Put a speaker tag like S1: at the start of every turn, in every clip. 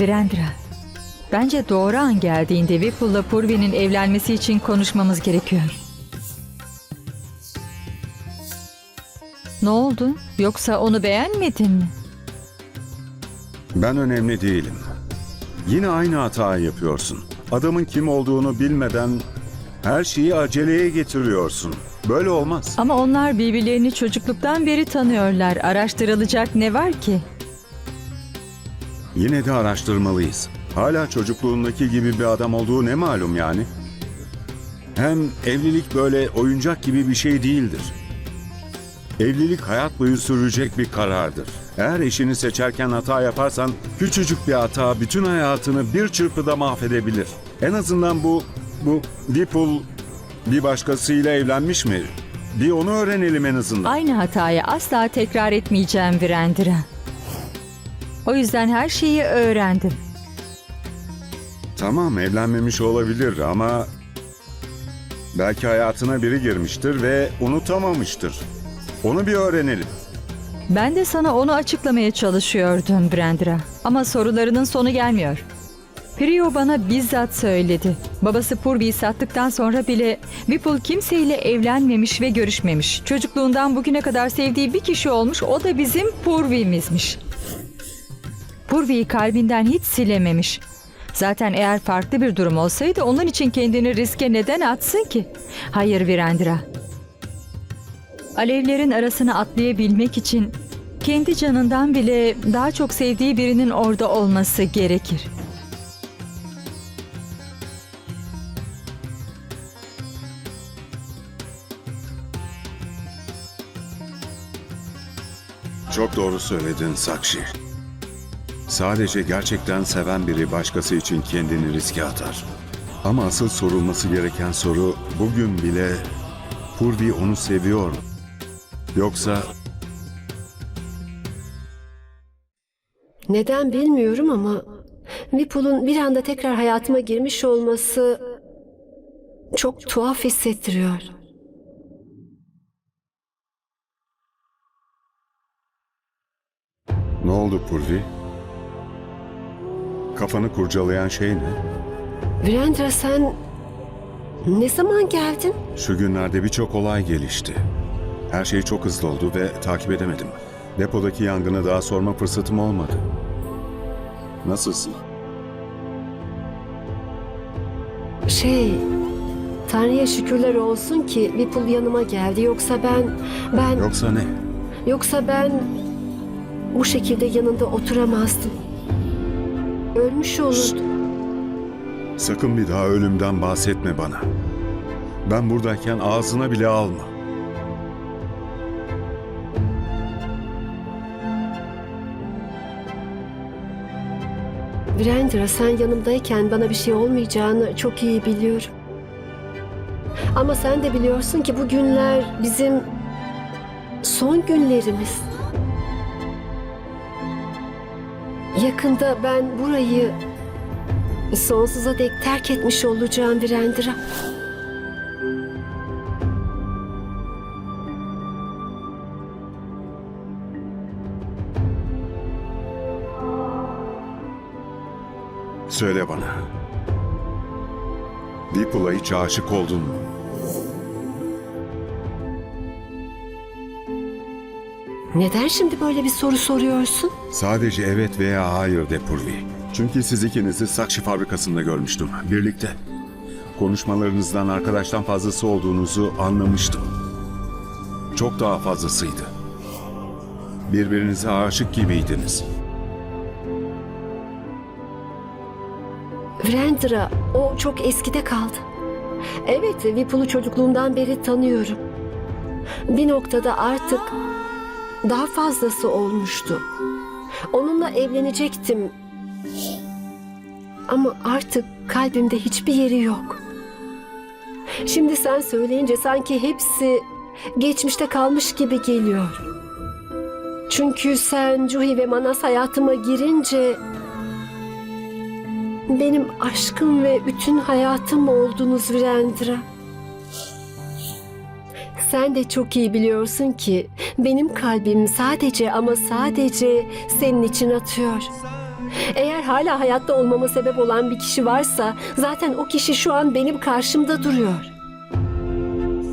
S1: Virendra, bence doğru an geldiğinde Vipul'la Purvi'nin evlenmesi için konuşmamız gerekiyor. Ne oldu? Yoksa onu beğenmedin mi?
S2: Ben önemli değilim. Yine aynı hatayı yapıyorsun. Adamın kim olduğunu bilmeden her şeyi aceleye getiriyorsun. Böyle olmaz.
S1: Ama onlar birbirlerini çocukluktan beri tanıyorlar. Araştırılacak ne var ki?
S2: Yine de araştırmalıyız. Hala çocukluğundaki gibi bir adam olduğu ne malum yani? Hem evlilik böyle oyuncak gibi bir şey değildir. Evlilik hayat boyu sürecek bir karardır. Eğer eşini seçerken hata yaparsan küçücük bir hata bütün hayatını bir çırpıda mahvedebilir. En azından bu bu Dipul bir başkasıyla evlenmiş mi? Bir onu öğrenelim en azından.
S1: Aynı hatayı asla tekrar etmeyeceğim Virendra. O yüzden her şeyi öğrendim.
S2: Tamam evlenmemiş olabilir ama belki hayatına biri girmiştir ve unutamamıştır. Onu bir öğrenelim.
S1: Ben de sana onu açıklamaya çalışıyordum Brandra. Ama sorularının sonu gelmiyor. Priyo bana bizzat söyledi. Babası Purvi'yi sattıktan sonra bile Vipul kimseyle evlenmemiş ve görüşmemiş. Çocukluğundan bugüne kadar sevdiği bir kişi olmuş, o da bizim Purvi'mizmiş. Purvi'yi kalbinden hiç silememiş. Zaten eğer farklı bir durum olsaydı onun için kendini riske neden atsın ki? Hayır Virendra. Alevlerin arasına atlayabilmek için kendi canından bile daha çok sevdiği birinin orada olması gerekir.
S2: Çok doğru söyledin Sakşi. Sadece gerçekten seven biri başkası için kendini riske atar. Ama asıl sorulması gereken soru bugün bile Purvi onu seviyor mu? Yoksa
S3: Neden bilmiyorum ama Vipul'un bir anda tekrar hayatıma girmiş olması çok tuhaf hissettiriyor.
S2: ne oldu Purvi? Kafanı kurcalayan şey ne?
S3: Virendra sen ne zaman geldin?
S2: Şu günlerde birçok olay gelişti. Her şey çok hızlı oldu ve takip edemedim. Depodaki yangını daha sorma fırsatım olmadı. Nasılsın?
S3: Şey, Tanrı'ya şükürler olsun ki Vipul yanıma geldi. Yoksa ben, ben,
S2: Yoksa ne?
S3: yoksa ben bu şekilde yanında oturamazdım. Ölmüş olurdum.
S2: Sakın bir daha ölümden bahsetme bana. Ben buradayken ağzına bile alma.
S3: Virendra sen yanımdayken bana bir şey olmayacağını çok iyi biliyorum. Ama sen de biliyorsun ki bu günler bizim son günlerimiz. Yakında ben burayı sonsuza dek terk etmiş olacağım Virendra.
S2: Söyle bana. Vipul'a hiç aşık oldun mu?
S3: Neden şimdi böyle bir soru soruyorsun?
S2: Sadece evet veya hayır de Purvi. Çünkü siz ikinizi Sakşi fabrikasında görmüştüm. Birlikte. Konuşmalarınızdan arkadaştan fazlası olduğunuzu anlamıştım. Çok daha fazlasıydı. Birbirinize aşık gibiydiniz.
S3: Virendra, o çok eskide kaldı. Evet, Vipul'u çocukluğumdan beri tanıyorum. Bir noktada artık daha fazlası olmuştu. Onunla evlenecektim. Ama artık kalbimde hiçbir yeri yok. Şimdi sen söyleyince sanki hepsi geçmişte kalmış gibi geliyor. Çünkü sen Cuhi ve Manas hayatıma girince benim aşkım ve bütün hayatım oldunuz Virendra. Sen de çok iyi biliyorsun ki benim kalbim sadece ama sadece senin için atıyor. Eğer hala hayatta olmama sebep olan bir kişi varsa zaten o kişi şu an benim karşımda duruyor.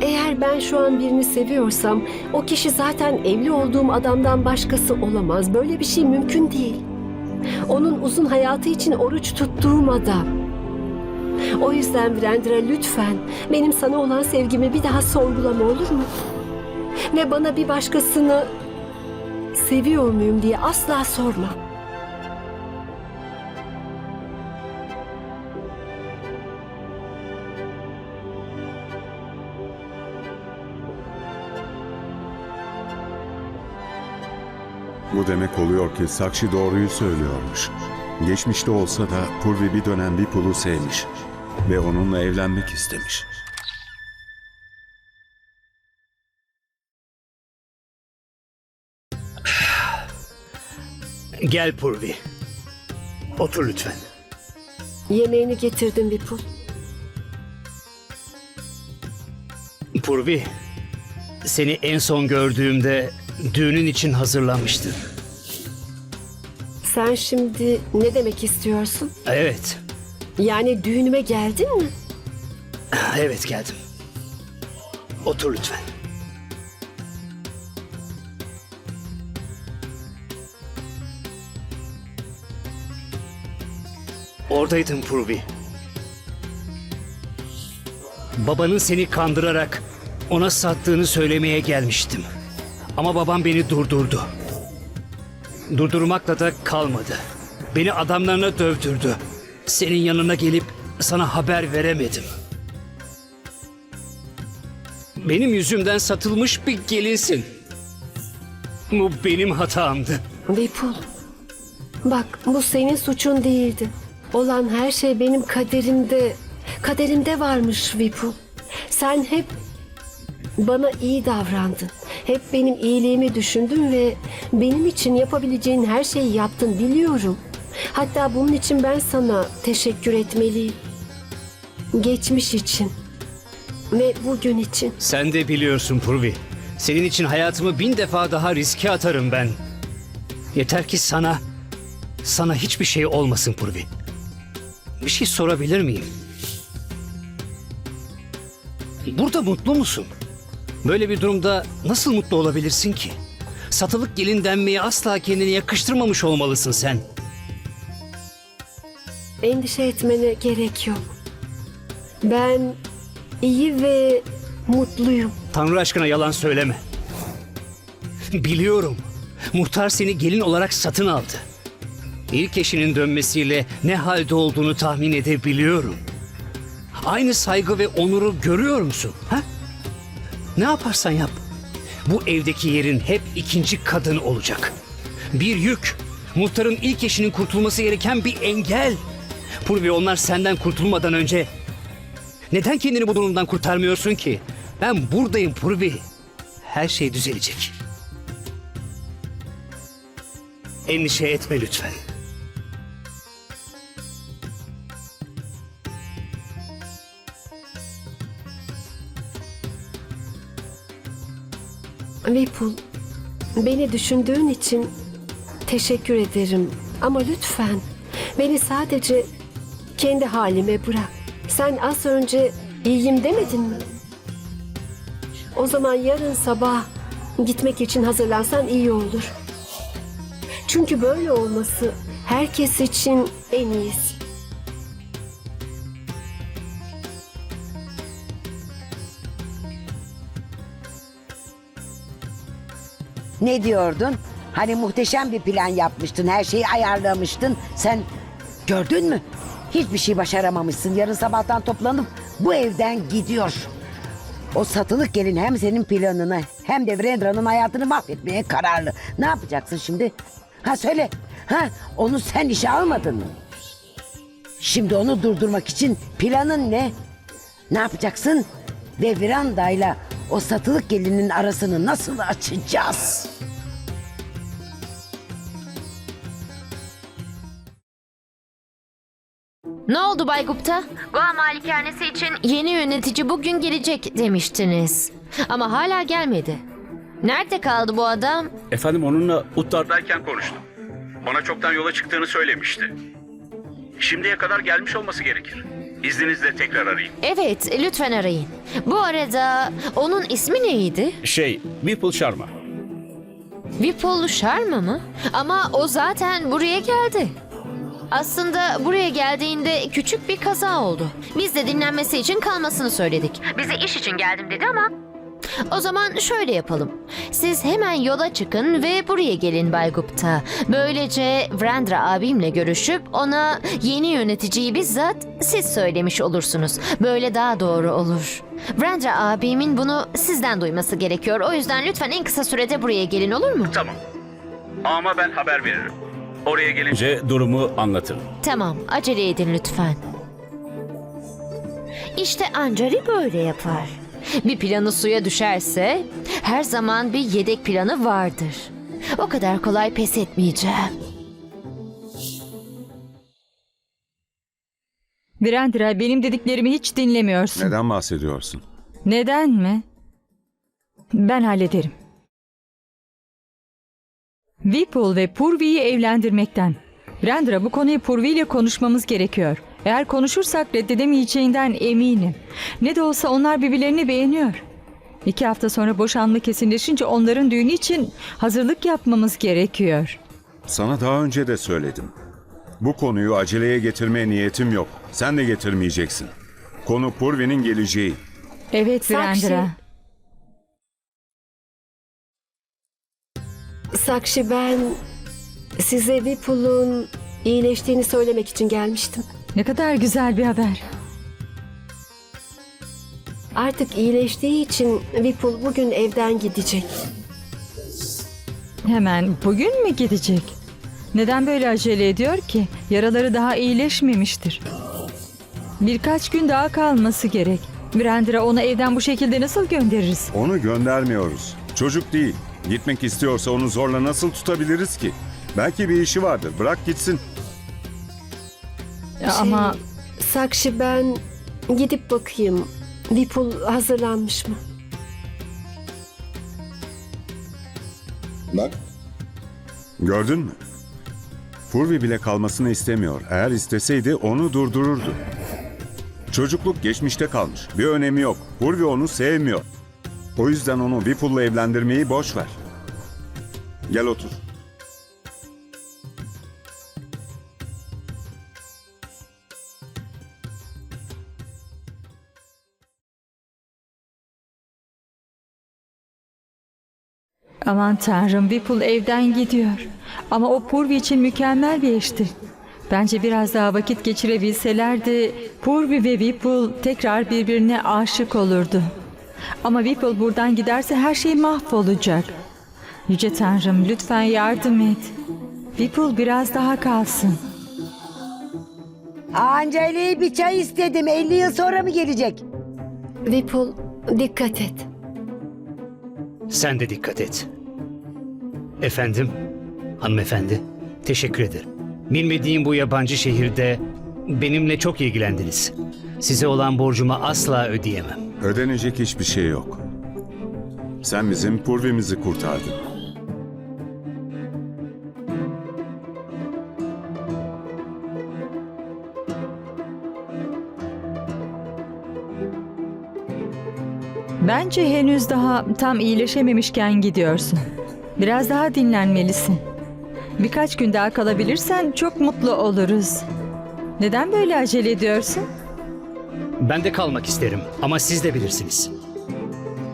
S3: Eğer ben şu an birini seviyorsam o kişi zaten evli olduğum adamdan başkası olamaz. Böyle bir şey mümkün değil. Onun uzun hayatı için oruç tuttuğum adam. O yüzden Brandra lütfen benim sana olan sevgimi bir daha sorgulama olur mu? Ve bana bir başkasını seviyor muyum diye asla sorma.
S2: Bu demek oluyor ki Sakşi doğruyu söylüyormuş. Geçmişte olsa da Purvi bir dönem Vipul'u sevmiş ve onunla evlenmek istemiş.
S4: Gel Purvi. Otur lütfen.
S3: Yemeğini getirdim Vipul.
S4: Purvi, seni en son gördüğümde düğünün için hazırlanmıştın.
S3: Sen şimdi ne demek istiyorsun?
S4: Evet,
S3: Yani düğünüme geldin mi?
S4: evet geldim. Otur lütfen. Oradaydın Purvi. Babanın seni kandırarak ona sattığını söylemeye gelmiştim. Ama babam beni durdurdu. Durdurmakla da kalmadı. Beni adamlarına dövdürdü. Senin yanına gelip sana haber veremedim. Benim yüzümden satılmış bir gelinsin. Bu benim hatamdı.
S3: Vipul. Bak bu senin suçun değildi. Olan her şey benim kaderimde, kaderimde varmış Vipul. Sen hep bana iyi davrandın. Hep benim iyiliğimi düşündün ve benim için yapabileceğin her şeyi yaptın biliyorum. Hatta bunun için ben sana teşekkür etmeliyim. Geçmiş için ve bugün için.
S4: Sen de biliyorsun Purvi. Senin için hayatımı bin defa daha riske atarım ben. Yeter ki sana, sana hiçbir şey olmasın Purvi. Bir şey sorabilir miyim? Burada mutlu musun? Böyle bir durumda nasıl mutlu olabilirsin ki? Satılık gelin denmeyi asla kendine yakıştırmamış olmalısın sen.
S3: Endişe etmene gerek yok. Ben iyi ve mutluyum.
S4: Tanrı aşkına yalan söyleme. Biliyorum. Muhtar seni gelin olarak satın aldı. İlk eşinin dönmesiyle ne halde olduğunu tahmin edebiliyorum. Aynı saygı ve onuru görüyor musun? Ha? Ne yaparsan yap. Bu evdeki yerin hep ikinci kadın olacak. Bir yük. Muhtarın ilk eşinin kurtulması gereken bir engel. Purvi onlar senden kurtulmadan önce neden kendini bu durumdan kurtarmıyorsun ki? Ben buradayım Purvi. Her şey düzelecek. Endişe etme lütfen.
S3: Vipul, beni düşündüğün için teşekkür ederim. Ama lütfen beni sadece kendi halime bırak. Sen az önce iyiyim demedin mi? O zaman yarın sabah gitmek için hazırlansan iyi olur. Çünkü böyle olması herkes için en iyisi.
S5: Ne diyordun? Hani muhteşem bir plan yapmıştın, her şeyi ayarlamıştın. Sen gördün mü? Hiçbir şey başaramamışsın. Yarın sabahtan toplanıp bu evden gidiyor. O satılık gelin hem senin planını hem de Vrendra'nın hayatını mahvetmeye kararlı. Ne yapacaksın şimdi? Ha söyle. Ha onu sen işe almadın mı? Şimdi onu durdurmak için planın ne? Ne yapacaksın? Ve Viranda'yla o satılık gelinin arasını nasıl açacağız?
S6: Ne oldu Bay Gupta? Goa Malikanesi için yeni yönetici bugün gelecek demiştiniz. Ama hala gelmedi. Nerede kaldı bu adam?
S7: Efendim onunla Uttar'dayken konuştum. Ona çoktan yola çıktığını söylemişti. Şimdiye kadar gelmiş olması gerekir. İzninizle tekrar arayayım.
S6: Evet, lütfen arayın. Bu arada onun ismi neydi?
S8: Şey, Vipul Sharma.
S6: Vipul Sharma mı? Ama o zaten buraya geldi. Aslında buraya geldiğinde küçük bir kaza oldu. Biz de dinlenmesi için kalmasını söyledik. Bize iş için geldim dedi ama... O zaman şöyle yapalım. Siz hemen yola çıkın ve buraya gelin Bay Gupta. Böylece Vrendra abimle görüşüp ona yeni yöneticiyi bizzat siz söylemiş olursunuz. Böyle daha doğru olur. Vrendra abimin bunu sizden duyması gerekiyor. O yüzden lütfen en kısa sürede buraya gelin olur mu?
S7: Tamam. Ama ben haber veririm. Oraya gelince
S8: durumu anlatırım.
S6: Tamam, acele edin lütfen. İşte Ancari böyle yapar. Bir planı suya düşerse her zaman bir yedek planı vardır. O kadar kolay pes etmeyeceğim.
S1: Brandra benim dediklerimi hiç dinlemiyorsun.
S2: Neden bahsediyorsun?
S1: Neden mi? Ben hallederim. Vipul ve Purvi'yi evlendirmekten. Brandra bu konuyu Purvi ile konuşmamız gerekiyor. Eğer konuşursak reddedemeyeceğinden eminim. Ne de olsa onlar birbirlerini beğeniyor. İki hafta sonra boşanma kesinleşince onların düğünü için hazırlık yapmamız gerekiyor.
S2: Sana daha önce de söyledim. Bu konuyu aceleye getirmeye niyetim yok. Sen de getirmeyeceksin. Konu Purvi'nin geleceği.
S1: Evet
S3: Sakshi.
S1: Brandra.
S3: Sakshi ben size Vipul'un iyileştiğini söylemek için gelmiştim.
S1: Ne kadar güzel bir haber.
S3: Artık iyileştiği için Vipul bugün evden gidecek.
S1: Hemen bugün mü gidecek? Neden böyle acele ediyor ki? Yaraları daha iyileşmemiştir. Birkaç gün daha kalması gerek. Brandra onu evden bu şekilde nasıl göndeririz?
S2: Onu göndermiyoruz. Çocuk değil. Gitmek istiyorsa onu zorla nasıl tutabiliriz ki? Belki bir işi vardır. Bırak gitsin.
S1: Ya Ama
S3: Şey, Sakshi ben gidip bakayım. Vipul hazırlanmış mı?
S2: Bak. Gördün mü? Purvi bile kalmasını istemiyor. Eğer isteseydi onu durdururdu. Çocukluk geçmişte kalmış. Bir önemi yok. Purvi onu sevmiyor. O yüzden onu Vipul'la evlendirmeyi boş ver. Gel otur.
S1: aman tanrım Vipul evden gidiyor. Ama o Purvi için mükemmel bir eşti. Bence biraz daha vakit geçirebilselerdi Purvi ve Vipul tekrar birbirine aşık olurdu. Ama Vipul buradan giderse her şey mahvolacak. Yüce Tanrım lütfen yardım et. Vipul biraz daha kalsın.
S5: Anceli'ye bir çay istedim. 50 yıl sonra mı gelecek?
S3: Vipul dikkat et.
S4: Sen de dikkat et. Efendim, hanımefendi, teşekkür ederim. Bilmediğim bu yabancı şehirde benimle çok ilgilendiniz. Size olan borcumu asla ödeyemem.
S2: Ödenecek hiçbir şey yok. Sen bizim Purvi'mizi kurtardın.
S1: Bence henüz daha tam iyileşememişken gidiyorsun. Biraz daha dinlenmelisin. Birkaç gün daha kalabilirsen çok mutlu oluruz. Neden böyle acele ediyorsun?
S4: Ben de kalmak isterim ama siz de bilirsiniz.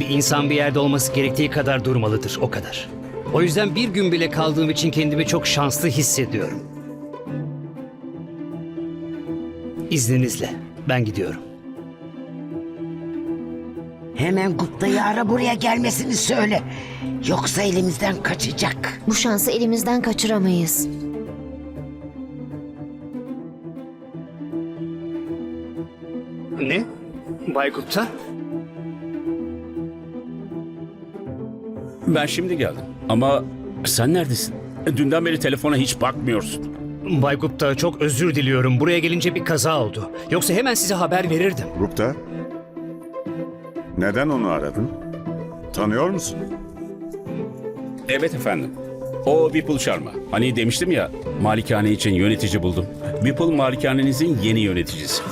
S4: Bir insan bir yerde olması gerektiği kadar durmalıdır, o kadar. O yüzden bir gün bile kaldığım için kendimi çok şanslı hissediyorum. İzninizle ben gidiyorum.
S5: Hemen Gupta'yı ara buraya gelmesini söyle. Yoksa elimizden kaçacak.
S6: Bu şansı elimizden kaçıramayız.
S4: Ne? Bay Gupta?
S8: Ben şimdi geldim. Ama sen neredesin? Dünden beri telefona hiç bakmıyorsun.
S4: Bay Gupta çok özür diliyorum. Buraya gelince bir kaza oldu. Yoksa hemen size haber verirdim.
S2: Gupta, neden onu aradın? Tanıyor musun?
S8: Evet efendim. O Vipul Sharma. Hani demiştim ya malikane için yönetici buldum. Vipul malikanenizin yeni yöneticisi.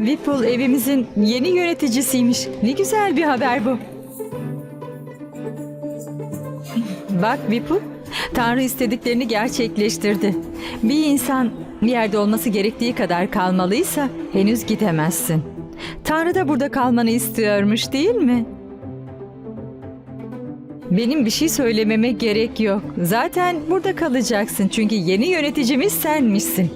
S1: Vipul evimizin yeni yöneticisiymiş. Ne güzel bir haber bu. Bak Vipul, Tanrı istediklerini gerçekleştirdi. Bir insan bir yerde olması gerektiği kadar kalmalıysa henüz gidemezsin. Tanrı da burada kalmanı istiyormuş değil mi? Benim bir şey söylememe gerek yok. Zaten burada kalacaksın çünkü yeni yöneticimiz senmişsin.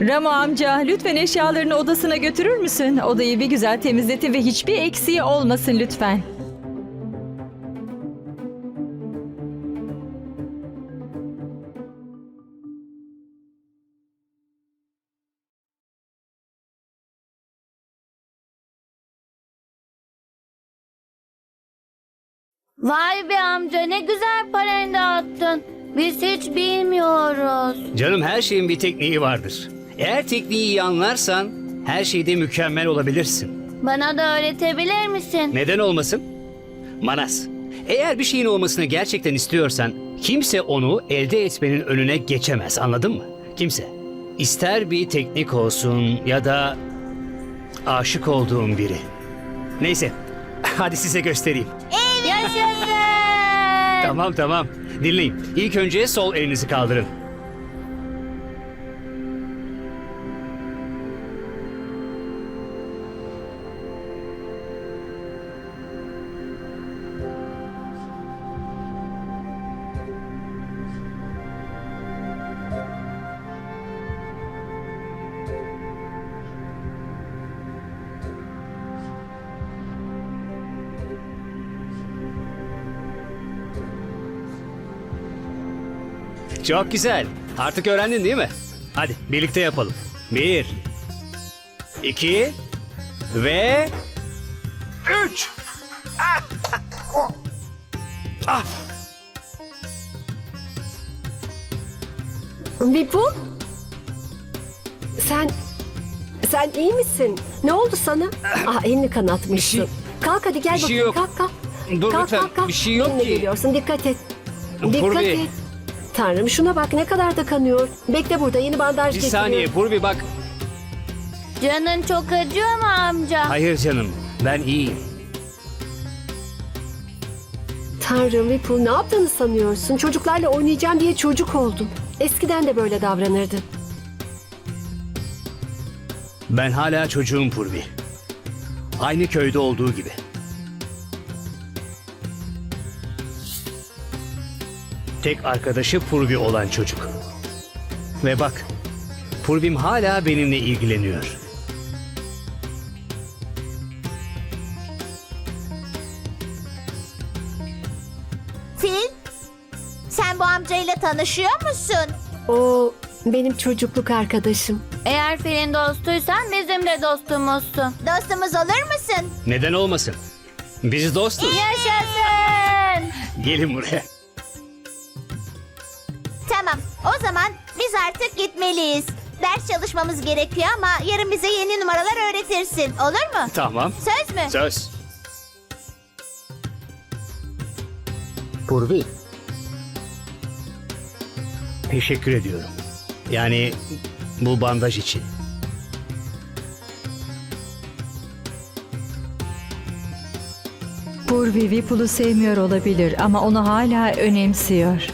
S1: Ramo amca lütfen eşyalarını odasına götürür müsün? Odayı bir güzel temizletin ve hiçbir eksiği olmasın lütfen.
S9: Vay be amca ne güzel parayı dağıttın. Biz hiç bilmiyoruz.
S4: Canım her şeyin bir tekniği vardır. Eğer tekniği iyi anlarsan her şeyde mükemmel olabilirsin.
S9: Bana da öğretebilir misin?
S4: Neden olmasın? Manas, eğer bir şeyin olmasını gerçekten istiyorsan kimse onu elde etmenin önüne geçemez anladın mı? Kimse. İster bir teknik olsun ya da aşık olduğum biri. Neyse hadi size göstereyim. Tamam tamam dinleyin. İlk önce sol elinizi kaldırın. Çok güzel. Artık öğrendin değil mi? Hadi birlikte yapalım. Bir, iki ve üç.
S3: Vipul? Sen... Sen iyi misin? Ne oldu sana? Ah elini kanatmışsın.
S4: Şey-
S3: kalk hadi gel
S4: şey
S3: bakayım.
S4: yok.
S3: Kalk kalk.
S4: Dur
S3: kalk,
S4: lütfen,
S3: kalk, kalk.
S4: bir şey yok
S3: Benimle
S4: ki.
S3: geliyorsun dikkat et. Dikkat
S4: bir.
S3: et. Tanrım şuna bak ne kadar da kanıyor. Bekle burada yeni bandaj
S4: Bir
S3: getiriyorum.
S4: saniye Purvi bak.
S9: Canın çok acıyor mu amca?
S4: Hayır canım ben iyiyim.
S3: Tanrım Vipul ne yaptığını sanıyorsun? Çocuklarla oynayacağım diye çocuk oldun. Eskiden de böyle davranırdın.
S4: Ben hala çocuğum Purvi. Aynı köyde olduğu gibi. Tek arkadaşı Purvi olan çocuk. Ve bak, Purvim hala benimle ilgileniyor.
S10: Fil, sen bu amcayla tanışıyor musun?
S3: O benim çocukluk arkadaşım.
S9: Eğer filin dostuysan bizim de dostumuzsun.
S10: Dostumuz olur musun?
S4: Neden olmasın? Biz dostuz.
S9: Yaşasın.
S4: Gelin buraya.
S10: O zaman biz artık gitmeliyiz. Ders çalışmamız gerekiyor ama yarın bize yeni numaralar öğretirsin. Olur mu?
S4: Tamam.
S10: Söz mü?
S4: Söz. Purvi. Teşekkür ediyorum. Yani bu bandaj için.
S1: Purvi Vipul'u sevmiyor olabilir ama onu hala önemsiyor.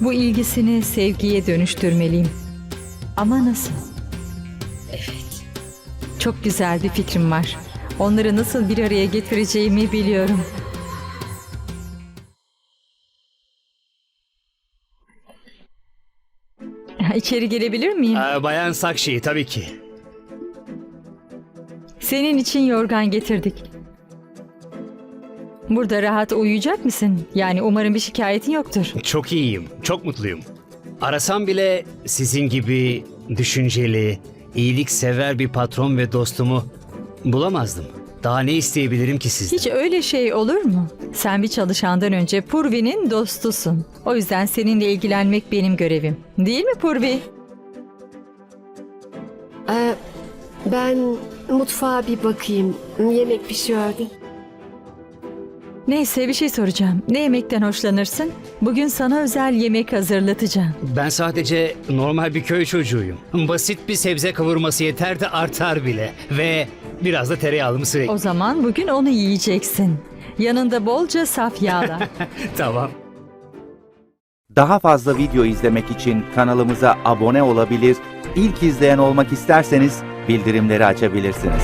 S1: Bu ilgisini sevgiye dönüştürmeliyim. Ama nasıl? Evet. Çok güzel bir fikrim var. Onları nasıl bir araya getireceğimi biliyorum. İçeri gelebilir miyim?
S4: Ee, Bayan Sakşi tabii ki.
S1: Senin için yorgan getirdik. Burada rahat uyuyacak mısın? Yani umarım bir şikayetin yoktur.
S4: Çok iyiyim, çok mutluyum. Arasam bile sizin gibi düşünceli, iyiliksever bir patron ve dostumu bulamazdım. Daha ne isteyebilirim ki sizden?
S1: Hiç öyle şey olur mu? Sen bir çalışandan önce Purvi'nin dostusun. O yüzden seninle ilgilenmek benim görevim. Değil mi Purvi?
S3: Ee, ben mutfağa bir bakayım. Yemek pişiyordu.
S1: Neyse bir şey soracağım. Ne yemekten hoşlanırsın? Bugün sana özel yemek hazırlatacağım.
S4: Ben sadece normal bir köy çocuğuyum. Basit bir sebze kavurması yeter de artar bile. Ve biraz da tereyağlı mısır ek-
S1: O zaman bugün onu yiyeceksin. Yanında bolca saf yağla.
S4: Tamam.
S11: Daha fazla video izlemek için kanalımıza abone olabilir, ilk izleyen olmak isterseniz bildirimleri açabilirsiniz.